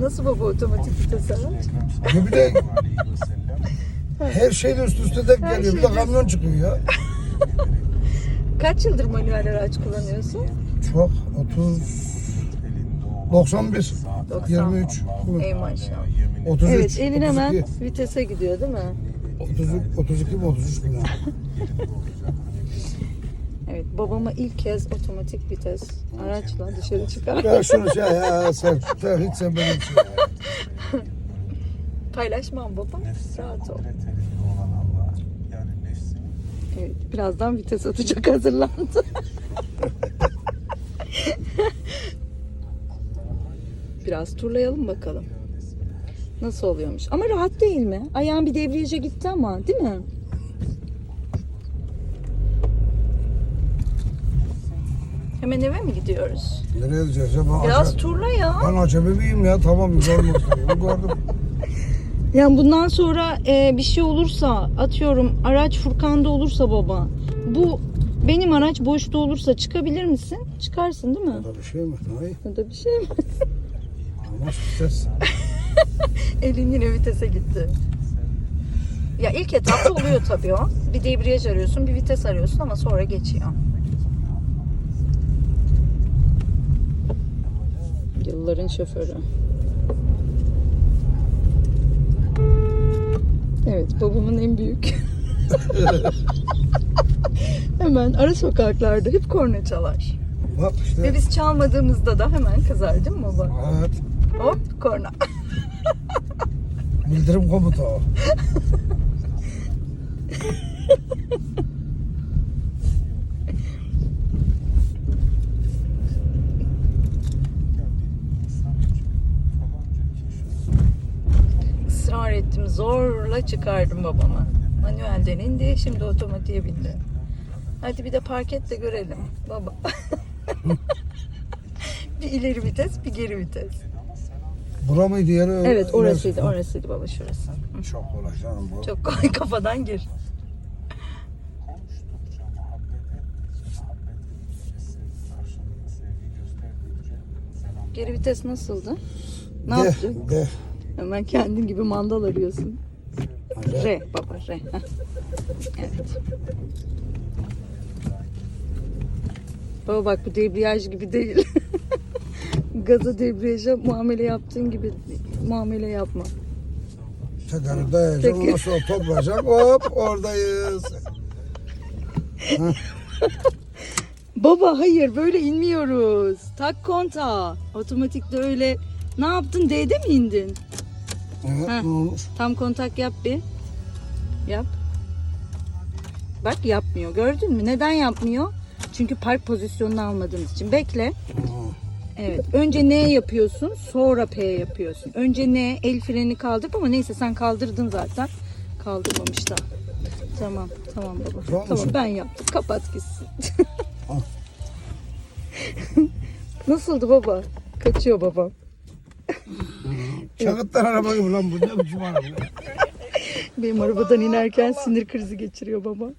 Nasıl baba otomatik vites araç? Ya bir de her şey de üst üste denk Her geliyor. Bir şey de de- kamyon çıkıyor ya. Kaç yıldır manuel araç kullanıyorsun? Çok 30 91 23 Ey maşallah. 33 Evet elin hemen 32 vitese gidiyor değil mi? 30 32 mi 33 mi? Evet babama ilk kez otomatik vites araçla dışarı çıkar. Ya şunu şey ya sen, sen hiç sen benim için. Paylaşmam baba. Rahat ol. olan Allah. Yani nefsini Evet, birazdan vites atacak hazırlandı. Biraz turlayalım bakalım. Nasıl oluyormuş? Ama rahat değil mi? Ayağın bir debriyaja gitti ama değil mi? Hemen eve mi gidiyoruz? Nereye gideceğiz ya? Ben, Biraz ace- turla ya. ben acemi miyim ya? Tamam gördüm. gördüm. Yani bundan sonra e, bir şey olursa atıyorum araç Furkan'da olursa baba bu benim araç boşta olursa çıkabilir misin? Çıkarsın değil mi? O da bir şey mi? Hayır. O da bir şey mi? Ama ses. Elin yine vitese gitti. Ya ilk etapta oluyor tabii o. Bir debriyaj arıyorsun, bir vites arıyorsun ama sonra geçiyor. Yılların şoförü. Evet, babamın en büyük. hemen ara sokaklarda hep korna çalar. Bak işte. Ve biz çalmadığımızda da hemen kızar değil mi baba? Evet. Hop korna. Bildirim komutu o. ettim. Zorla çıkardım babamı. Manuelden indi. Şimdi otomatiğe bindi. Hadi bir de park et de görelim. Baba. bir ileri vites, bir geri vites. Bura mıydı yeri? Evet orasıydı. Orasıydı baba şurası. Çok kolay canım bu. Çok kolay kafadan gir. Geri vites nasıldı? Ne De, yaptın? de. Hemen kendin gibi mandal arıyorsun. R baba R. Heh. Evet. Baba bak bu debriyaj gibi değil. Gaza debriyaja muamele yaptığın gibi muamele yapma. Tekrar dayayacaksın. Peki. Ondan sonra toplayacak. Hop oradayız. Baba hayır böyle inmiyoruz. Tak konta. Otomatikte öyle. Ne yaptın? D'de mi indin? Evet Heh. ne olmuş? Tam kontak yap bir. Yap. Bak yapmıyor. Gördün mü? Neden yapmıyor? Çünkü park pozisyonunu almadığımız için. Bekle. Evet. Önce N yapıyorsun, sonra P yapıyorsun. Önce N, el freni kaldır ama neyse sen kaldırdın zaten. Kaldırmamış da. Tamam, tamam baba. Tamam Tamam, ben yaptım. Kapat gitsin. Nasıldı baba? Kaçıyor babam. Çakıttan araba gibi lan bu ne biçim araba? Benim arabadan inerken sinir krizi geçiriyor baba.